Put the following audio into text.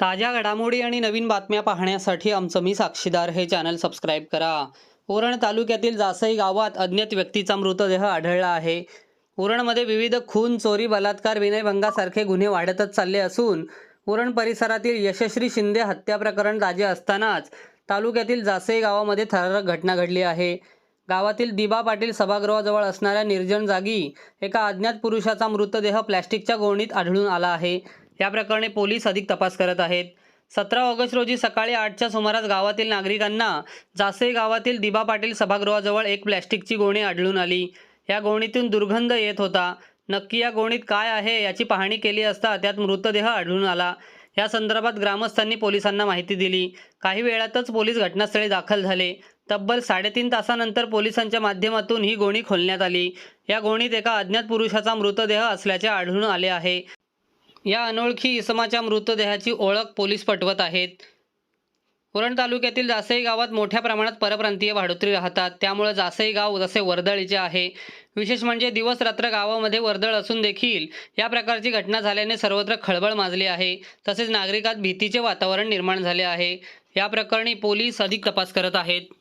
ताज्या घडामोडी आणि नवीन बातम्या पाहण्यासाठी आमचं मी साक्षीदार हे चॅनल सबस्क्राईब करा. उरण तालुक्यातील जासई गावात अज्ञात व्यक्तीचा मृतदेह आढळला आहे. उरणमध्ये विविध खून चोरी बलात्कार विनयभंगासारखे गुन्हे वाढतच चालले असून उरण परिसरातील यशस्वी शिंदे हत्या प्रकरण ताजे असतानाच तालुक्यातील जासई गावामध्ये थरारक घटना घडली आहे. गावातील दिबा पाटील सभागृहाजवळ असणाऱ्या निर्जन जागी एका अज्ञात पुरुषाचा मृतदेह प्लॅस्टिकच्या गोणीत आढळून आला आहे. या प्रकरणी पोलीस अधिक तपास करत आहेत. सतरा ऑगस्ट रोजी सकाळी आठच्या सुमारास गावातील नागरिकांना जासे गावातील दिबा पाटील सभागृहाजवळ एक प्लॅस्टिकची गोणी आढळून आली. या गोणीतून दुर्गंध येत होता. नक्की या गोणीत काय आहे याची पाहणी केली असता त्यात मृतदेह आढळून आला. या संदर्भात ग्रामस्थांनी पोलिसांना माहिती दिली. काही वेळातच पोलीस घटनास्थळी दाखल झाले. तब्बल साडेतीन तासानंतर पोलिसांच्या माध्यमातून ही गोणी खोलण्यात आली. या गोणीत एका अज्ञात पुरुषाचा मृतदेह असल्याचे आढळून आले आहे. या अनोळखी इसमाच्या मृतदेहाची ओळख पोलीस पटवत आहेत. उरण तालुक्यातील जासई गावात मोठ्या प्रमाणात परप्रांतीय भाडोत्री राहतात. त्यामुळे जासई गाव जसे वर्दळीचे आहे. विशेष म्हणजे दिवस रात्र गावामध्ये वर्दळ असून देखील या प्रकारची घटना झाल्याने सर्वत्र खळबळ माजली आहे. तसेच नागरिकात भीतीचे वातावरण निर्माण झाले आहे. या प्रकरणी पोलीस अधिक तपास करत आहेत.